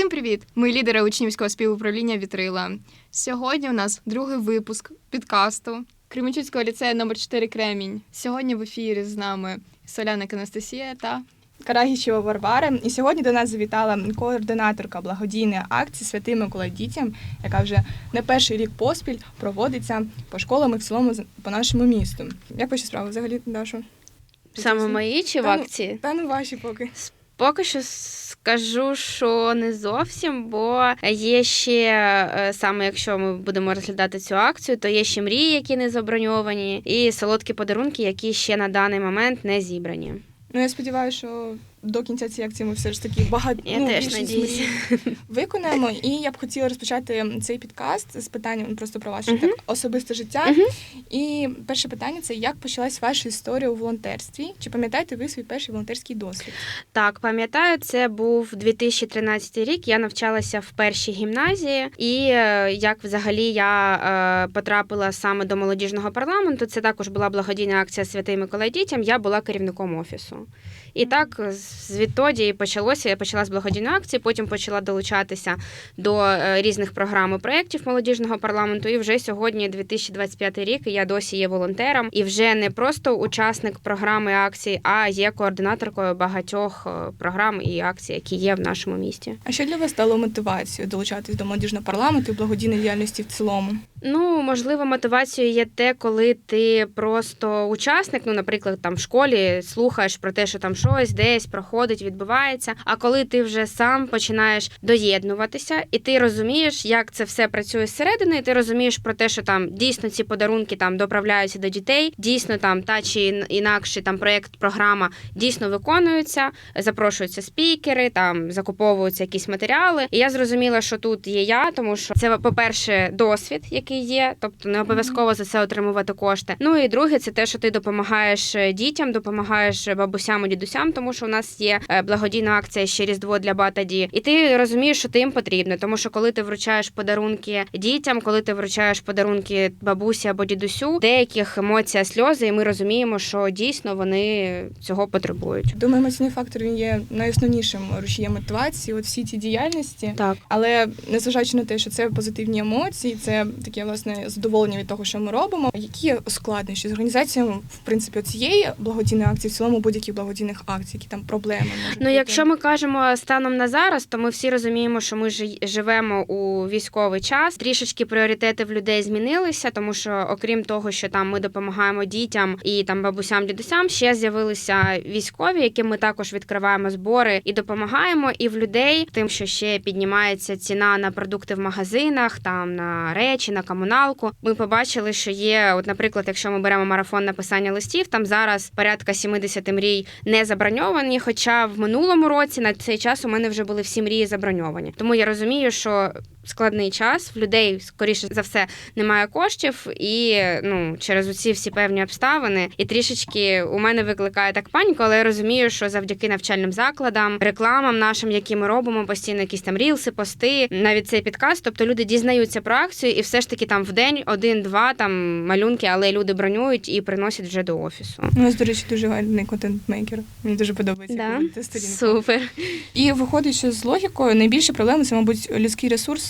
Всім привіт! Ми лідери учнівського співуправління Вітрила. Сьогодні у нас другий випуск підкасту Кременчуцького ліцею номер 4 Кремінь. Сьогодні в ефірі з нами Соляник Анастасія та Карагічева Варвара. І сьогодні до нас завітала координаторка благодійної акції Святий Миколай дітям, яка вже не перший рік поспіль проводиться по школам і в цілому по нашому місту. Як ваші справи взагалі, Дашу? Саме мої чи в Та ну- акції? Та ну ваші поки. Поки що скажу, що не зовсім, бо є ще е, саме, якщо ми будемо розглядати цю акцію, то є ще мрії, які не заброньовані, і солодкі подарунки, які ще на даний момент не зібрані. Ну я сподіваюся, що до кінця цієї акції ми все ж таки багато Я ну, теж надіюся. виконаємо. І я б хотіла розпочати цей підкаст з питанням просто про ваше Мгм. так особисте життя. Мгм. І перше питання це як почалась ваша історія у волонтерстві? Чи пам'ятаєте ви свій перший волонтерський досвід? Так, пам'ятаю, це був 2013 рік. Я навчалася в першій гімназії, і е, як взагалі я е, потрапила саме до молодіжного парламенту, це також була благодійна акція Святий Миколай дітям. Я була керівником офісу. І так звідтоді почалося. Я почала з благодійної акції, потім почала долучатися до е, різних програм і проєктів молодіжного парламенту. І вже сьогодні, 2025 рік, я досі є волонтером і вже не просто учасник програми акцій, а є координаторкою багатьох е, програм і акцій, які є в нашому місті. А що для вас стало мотивацією долучатись до молодіжного парламенту і благодійної діяльності в цілому? Ну, можливо, мотивацією є те, коли ти просто учасник, ну, наприклад, там в школі слухаєш про те, що там щось десь проходить, відбувається. А коли ти вже сам починаєш доєднуватися, і ти розумієш, як це все працює зсередини, і ти розумієш про те, що там дійсно ці подарунки там доправляються до дітей, дійсно там та чи ін- інакше там проєкт, програма дійсно виконуються, запрошуються спікери, там закуповуються якісь матеріали. І я зрозуміла, що тут є я, тому що це, по-перше, досвід, який є, тобто не обов'язково за це отримувати кошти. Ну і друге, це те, що ти допомагаєш е, дітям, допомагаєш бабусям і дідусям, тому що у нас є е, благодійна акція ще різдво для батаді, і ти розумієш, що ти їм потрібно, тому що коли ти вручаєш подарунки дітям, коли ти вручаєш подарунки бабусі або дідусю, деяких емоція сльози, і ми розуміємо, що дійсно вони цього потребують. Думаю, емоційний фактор він є найосновнішим рушієм мотивації. От всі ці діяльності. Так. Але незважаючи на те, що це позитивні емоції, це таке власне задоволення від того, що ми робимо. Які складнощі з організацією, в принципі, цієї благодійної акції, в цілому будь-яких благодійних акцій, які там проблеми можуть Ну, бути? якщо ми кажемо станом на зараз, то ми всі розуміємо, що ми жи- живемо у військовий час. Трішечки пріоритети в людей змінилися, тому що, окрім того, що там ми допомагаємо дітям і там бабусям, дідусям, ще з'явилися військові, яким ми також відкриваємо збори і допомагаємо. І в людей тим, що ще піднімається ціна на продукти в магазинах, там на речі, на комуналку. Ми побачили, що є, от, наприклад, якщо ми беремо марафон написання листів, там зараз порядка 70 мрій не заброньовані. Хоча в минулому році на цей час у мене вже були всі мрії заброньовані. Тому я розумію, що складний час в людей скоріше за все немає коштів, і ну через оці всі певні обставини, і трішечки у мене викликає так паніку, але я розумію, що завдяки навчальним закладам, рекламам нашим, які ми робимо, постійно якісь там рілси, пости, навіть цей підкаст. Тобто люди дізнаються про акцію, і все ж таки там в день один-два там малюнки, але люди бронюють і приносять вже до офісу. У нас, до речі, дуже гарний контент-мейкер. Мені дуже подобається. Да? сторінку. Супер. І виходить, що з логікою найбільша проблема це, мабуть, людський ресурс.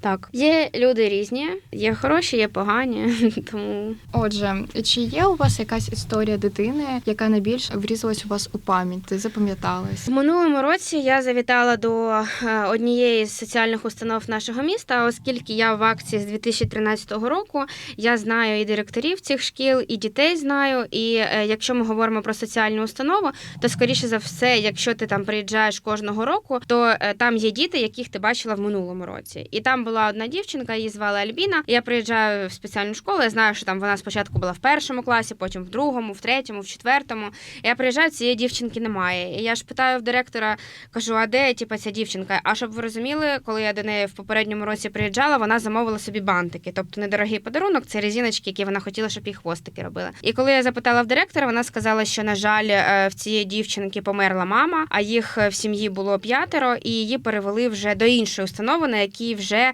Так, є люди різні, є хороші, є погані. Тому Отже, чи є у вас якась історія дитини, яка найбільш врізалась у вас у пам'ять? Запам'яталась? в минулому році я завітала до е, однієї з соціальних установ нашого міста, оскільки я в акції з 2013 року. Я знаю і директорів цих шкіл, і дітей знаю. І е, якщо ми говоримо про соціальну установу, то скоріше за все, якщо ти там приїжджаєш кожного року, то е, там є діти, яких ти бачила в минулому році. І там була одна дівчинка, її звали Альбіна. Я приїжджаю в спеціальну школу. Я знаю, що там вона спочатку була в першому класі, потім в другому, в третьому, в четвертому. Я приїжджаю, цієї дівчинки немає. І я ж питаю в директора, кажу, а де типа ця дівчинка? А щоб ви розуміли, коли я до неї в попередньому році приїжджала, вона замовила собі бантики, тобто недорогий подарунок, це резиночки, які вона хотіла, щоб їй хвостики робили. І коли я запитала в директора, вона сказала, що на жаль, е, в цієї дівчинки померла мама, а їх е, в сім'ї було п'ятеро, і її перевели вже до іншої установи, на якій вже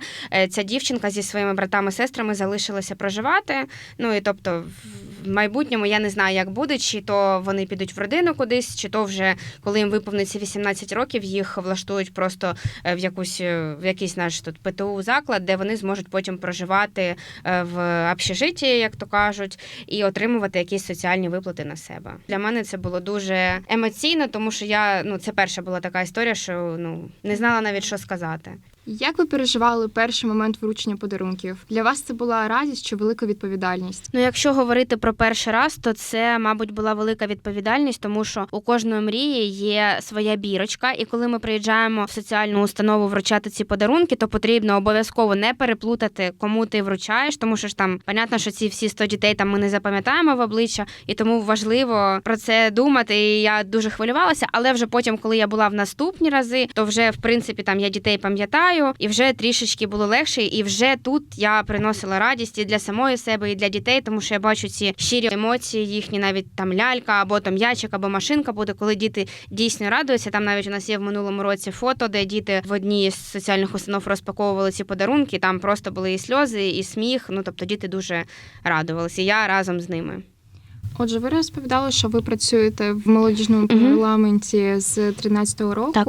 ця дівчинка зі своїми братами сестрами залишилася проживати. Ну і тобто в- майбутньому я не знаю, як буде, чи то вони підуть в родину кудись, чи то вже коли їм виповниться 18 років, їх влаштують просто е, в якусь е, в якийсь наш тут ПТУ заклад, де вони зможуть потім проживати е, в общежитті, як то кажуть, і отримувати якісь соціальні виплати на себе. Для мене це було дуже емоційно, тому що я ну це перша була така історія, що ну не знала навіть що сказати. Як ви переживали перший момент вручення подарунків? Для вас це була радість чи велика відповідальність? Ну, якщо говорити про перший раз, то це, мабуть, була велика відповідальність, тому що у кожної мрії є своя бірочка, і коли ми приїжджаємо в соціальну установу вручати ці подарунки, то потрібно обов'язково не переплутати, кому ти вручаєш, тому що ж там понятно, що ці всі 100 дітей там ми не запам'ятаємо в обличчя, і тому важливо про це думати. І я дуже хвилювалася, але вже потім, коли я була в наступні рази, то вже в принципі там я дітей пам'ятаю, і вже трішечки було легше, і вже тут я приносила радість і для самої себе, і для дітей, тому що я бачу ці щирі емоції, їхні навіть там лялька, або там м'ячик, або машинка буде, коли діти дійсно радуються. Там навіть у нас є в минулому році фото, де діти в одній з соціальних установ розпаковували ці подарунки. Там просто були і сльози, і сміх. Ну тобто діти дуже радувалися. Я разом з ними. Отже, ви розповідали, що ви працюєте в молодіжному парламенті з 13-го року. Так.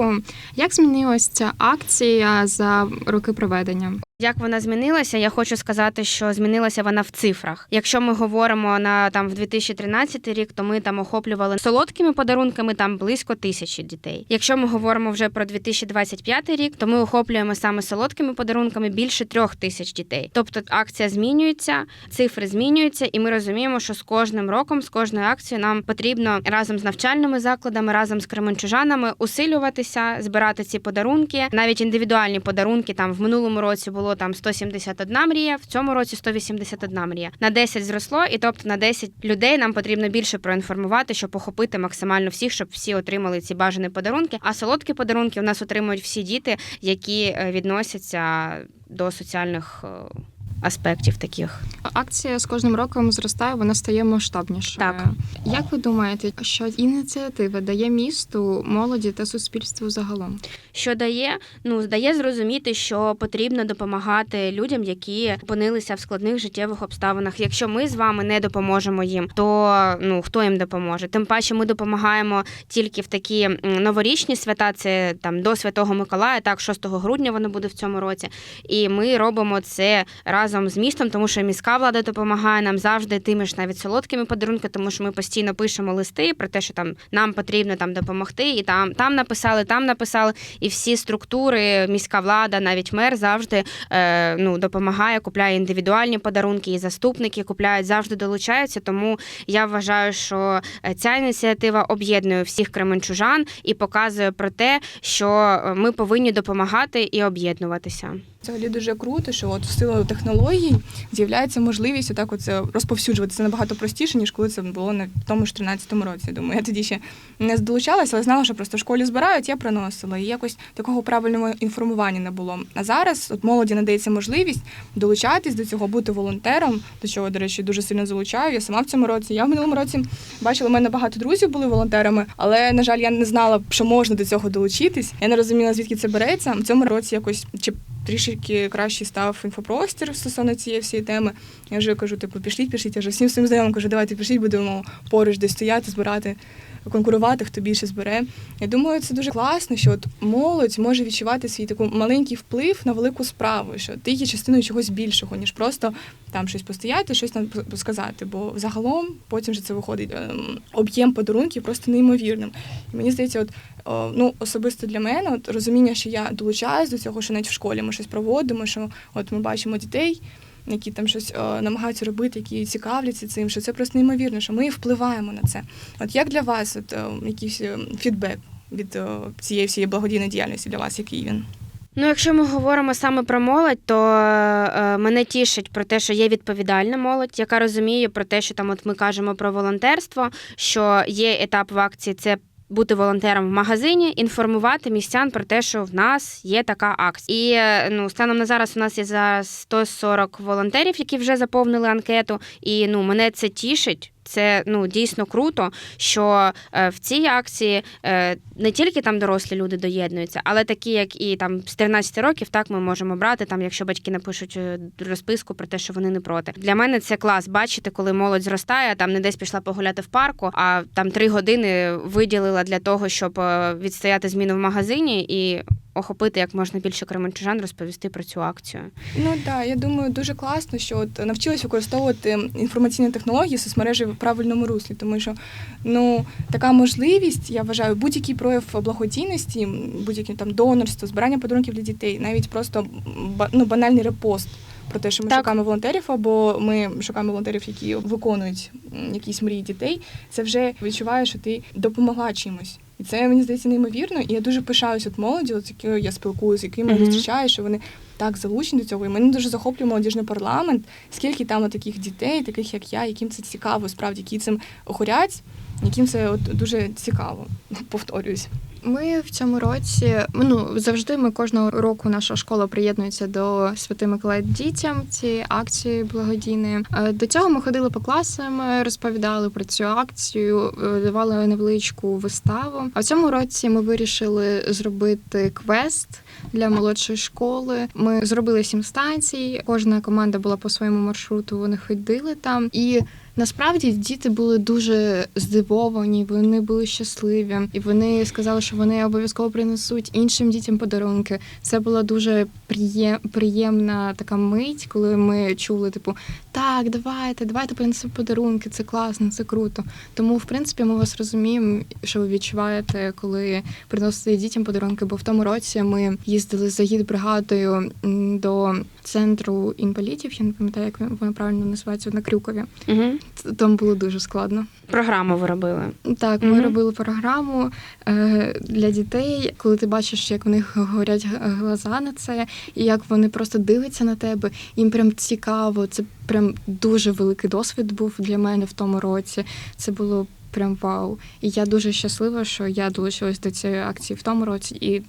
Як змінилася ця акція за роки проведення? Як вона змінилася? Я хочу сказати, що змінилася вона в цифрах. Якщо ми говоримо на там в 2013 рік, то ми там охоплювали солодкими подарунками там близько тисячі дітей. Якщо ми говоримо вже про 2025 рік, то ми охоплюємо саме солодкими подарунками більше трьох тисяч дітей. Тобто акція змінюється, цифри змінюються, і ми розуміємо, що з кожним роком, з кожною акцією нам потрібно разом з навчальними закладами, разом з кременчужанами усилюватися, збирати ці подарунки, навіть індивідуальні подарунки. Там в минулому році було там 171 мрія, в цьому році 181 мрія. На 10 зросло, і тобто на 10 людей нам потрібно більше проінформувати, щоб охопити максимально всіх, щоб всі отримали ці бажані подарунки. А солодкі подарунки у нас отримують всі діти, які е, відносяться до соціальних е, аспектів таких. Акція з кожним роком зростає, вона стає масштабнішою. Так. Як ви думаєте, що ініціатива дає місту, молоді та суспільству загалом? що дає, ну дає зрозуміти, що потрібно допомагати людям, які опинилися в складних життєвих обставинах. Якщо ми з вами не допоможемо їм, то ну хто їм допоможе? Тим паче, ми допомагаємо тільки в такі новорічні свята. Це там до Святого Миколая, так 6 грудня воно буде в цьому році. І ми робимо це разом з містом, тому що міська влада допомагає нам завжди тими ж навіть солодкими подарунками, тому що ми постійно пишемо листи про те, що там нам потрібно там допомогти, і там там написали, там написали. І всі структури, міська влада, навіть мер завжди е, ну, допомагає, купляє індивідуальні подарунки, і заступники купляють, завжди долучаються. Тому я вважаю, що е, ця ініціатива об'єднує всіх кременчужан і показує про те, що е, ми повинні допомагати і об'єднуватися. Взагалі дуже круто, що от в силу технологій з'являється можливість отак от це розповсюджувати. Набагато простіше, ніж коли це було на тому ж 13-му році. Думаю, я тоді ще не долучалася, але знала, що просто в школі збирають, я приносила. І якось такого правильного інформування не було. А зараз от молоді надається можливість долучатись до цього, бути волонтером, до чого, до речі, дуже сильно залучаю. Я сама в цьому році. Я в минулому році бачила, у мене багато друзів були волонтерами, але на жаль, я не знала, що можна до цього долучитись. Я не розуміла, звідки це береться. В цьому році якось чи трішки краще став інфопростір стосовно цієї всієї теми. Я вже кажу, типу, пішліть, пішліть. Я вже всім своїм знайомим кажу, давайте пішліть, будемо поруч десь стояти, збирати, конкурувати, хто більше збере. Я думаю, це дуже класно, що от молодь може відчувати свій такий маленький вплив на велику справу, що ти є частиною чогось більшого, ніж просто там щось постояти, щось там сказати. Бо загалом потім же це виходить ем, об'єм подарунків просто неймовірним. І мені здається, от ну особисто для мене, от розуміння, що я долучаюсь до цього, що навіть в школі ми щось проводимо, що от ми бачимо дітей. Які там щось о, намагаються робити, які цікавляться цим, що це просто неймовірно, що ми впливаємо на це. От як для вас, от о, якийсь е, фідбек від о, цієї всієї благодійної діяльності для вас, який він? Ну, якщо ми говоримо саме про молодь, то е, мене тішить про те, що є відповідальна молодь, яка розуміє про те, що там, от ми кажемо про волонтерство, що є етап в акції, це. Бути волонтером в магазині, інформувати містян про те, що в нас є така акція. І е, ну станом на зараз у нас є зараз 140 волонтерів, які вже заповнили анкету. І ну мене це тішить. Це ну дійсно круто, що е, в цій акції е, не тільки там дорослі люди доєднуються, але такі, як і там з 13 років, так ми можемо брати, там, якщо батьки напишуть е, розписку про те, що вони не проти. Для мене це клас бачити, коли молодь зростає, там не десь пішла погуляти в парку, а там три години виділила для того, щоб відстояти зміну в магазині і охопити як можна більше кременчужан, розповісти про цю акцію. Ну так, я думаю, дуже класно, що от навчились використовувати інформаційні технології соцмережі в правильному руслі, тому що ну така можливість, я вважаю, будь-який прояв благодійності, будь-яке там донорство, збирання подарунків для дітей, навіть просто ну, банальний репост. Про те, що ми Так. шукаємо волонтерів, або ми шукаємо волонтерів, які виконують якісь мрії дітей. Це вже відчуває, що ти допомогла чимось. І це мені здається неймовірно. І я дуже пишаюся от молоді, от з якою я спілкуюся, з якими я зустрічаю, що вони так залучені до цього. І мене дуже захоплює молодіжний парламент. Скільки там от таких дітей, таких як я, яким це цікаво, справді, які цим охорять, яким це от дуже цікаво. Повторююсь. Ми в цьому році ну завжди ми кожного року наша школа приєднується до Святий Миколай дітям цієї акції благодійної. Е, До цього ми ходили по класам, розповідали про цю акцію, е, давали невеличку виставу. А в цьому році ми вирішили зробити квест для молодшої школи. Ми зробили сім станцій. Кожна команда була по своєму маршруту. Вони ходили там і. Насправді діти були дуже здивовані, вони були щасливі, і вони сказали, що вони обов'язково принесуть іншим дітям подарунки. Це була дуже приєм, приємна така мить, коли ми чули, типу, так, давайте, давайте принесемо подарунки. Це класно, це круто. Тому, в принципі, ми вас розуміємо, що ви відчуваєте, коли приносите дітям подарунки. Бо в тому році ми їздили з загідбригадою м, до центру інвалідів. Я не пам'ятаю, як вони правильно називаються на Крюкові. Угу. Там було дуже складно. Програму ви робили. Так, ми угу. робили програму е, для дітей, коли ти бачиш, як в них горять глаза на це, і як вони просто дивляться на тебе. Їм прям цікаво. Це прям дуже великий досвід був для мене в тому році. Це було прям вау. І я дуже щаслива, що я долучилась до цієї акції в тому році і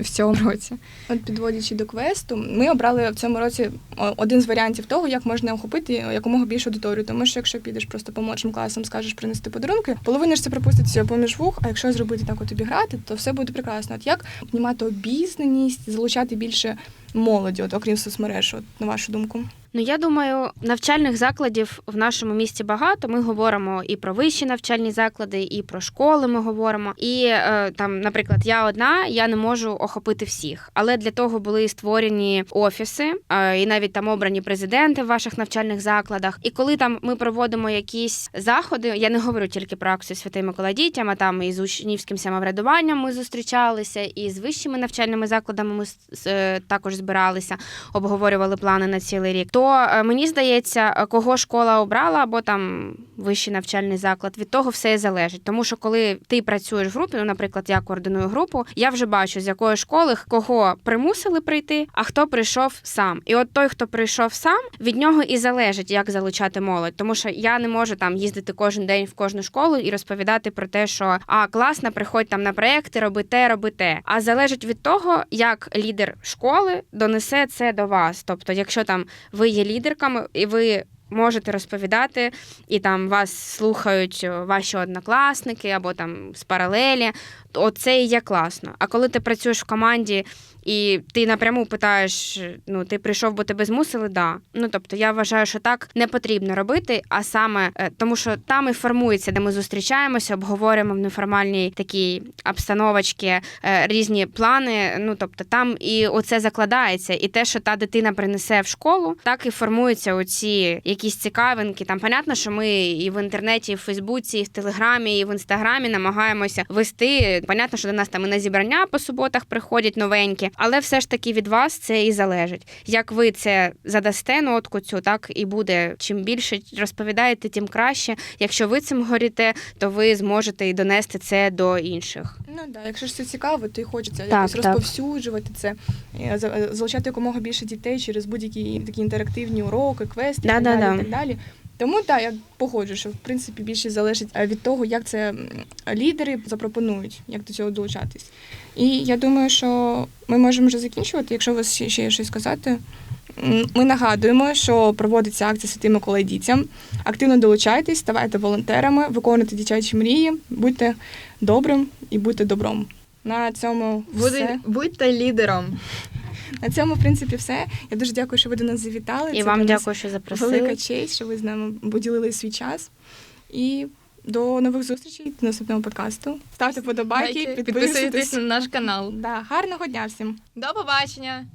в- цьому році. От підводячи до квесту, ми обрали в цьому році один з варіантів того, як можна охопити якомога більшу аудиторію. Тому що якщо підеш просто по молодшим класам, скажеш принести подарунки, половина ж це пропуститься поміж вух. А якщо зробити так, от обіграти, то все буде прекрасно. От як піднімати обізнаність, залучати більше молоді, от окрім соцмереж, от на вашу думку? Ну я думаю, навчальних закладів в нашому місті багато. Ми говоримо і про вищі навчальні заклади, і про школи. Ми говоримо. І е, там, наприклад, я одна, я не можу охопити всіх. Але для того були створені офіси, е, і навіть там обрані президенти в ваших навчальних закладах. І коли там ми проводимо якісь заходи, я не говорю тільки про акцію Святий Микола дітям, а там і з учнівським самоврядуванням ми зустрічалися, і з вищими навчальними закладами ми е, також збиралися обговорювали плани на цілий рік. То е, мені здається, е, кого школа обрала, або там вищий навчальний заклад, від того все і залежить. Тому що коли ти працюєш в групі, ну, наприклад, я координую групу, я вже бачу, з якої школи кого примусили прийти, а хто прийшов сам. І от той, хто прийшов сам, від нього і залежить, як залучати молодь. Тому що я не можу там їздити кожен день в кожну школу і розповідати про те, що а класно, приходь там на проекти, роби те, роби те. А залежить від того, як лідер школи донесе це до вас. Тобто, якщо там ви є лідерками і ви. Можете розповідати, і там вас слухають ваші однокласники або там з паралелі, то це і є класно. А коли ти працюєш в команді і ти напряму питаєш, ну ти прийшов, бо тебе змусили, да. Ну тобто я вважаю, що так не потрібно робити, а саме е, тому, що там і формується, де ми зустрічаємося, обговорюємо в неформальній такій обстановочці е, різні плани. Ну тобто там і оце закладається, і те, що та дитина принесе в школу, так і формуються оці якісь цікавинки. Там понятно, що ми і в інтернеті, і в Фейсбуці, і в Телеграмі, і в інстаграмі намагаємося вести. Понятно, що до нас там і на зібрання по суботах приходять новенькі, але все ж таки від вас це і залежить. Як ви це задасте нотку цю, так і буде. Чим більше розповідаєте, тим краще. Якщо ви цим горіте, то ви зможете і донести це до інших. Ну да, якщо ж це цікаво, то і хочеться Так, якось так. розповсюджувати це, е, залучати якомога більше дітей через будь-які такі інтерактивні уроки, квести і так, Да-да-да. і так далі. Тому так, я погоджу, що в принципі більше залежить е, від того, як це лідери запропонують, як до цього долучатись. І я думаю, що ми можемо вже закінчувати. Якщо у вас ще є щось сказати, Ми нагадуємо, що проводиться акція Святий Миколай дітям. Активно долучайтесь, ставайте волонтерами, виконуйте дитячі мрії, будьте добрим і будьте добром. На цьому все. будьте лідером. На цьому, в принципі, все. Я дуже дякую, що ви до нас завітали. І Це вам дякую, що запросили. Велика честь, що ви з нами поділили свій час. І до нових зустрічей до наступного подкасту. Ставте подобайки, підписуйтесь. Підписуйтесь на наш канал. Да, гарного дня всім! До побачення!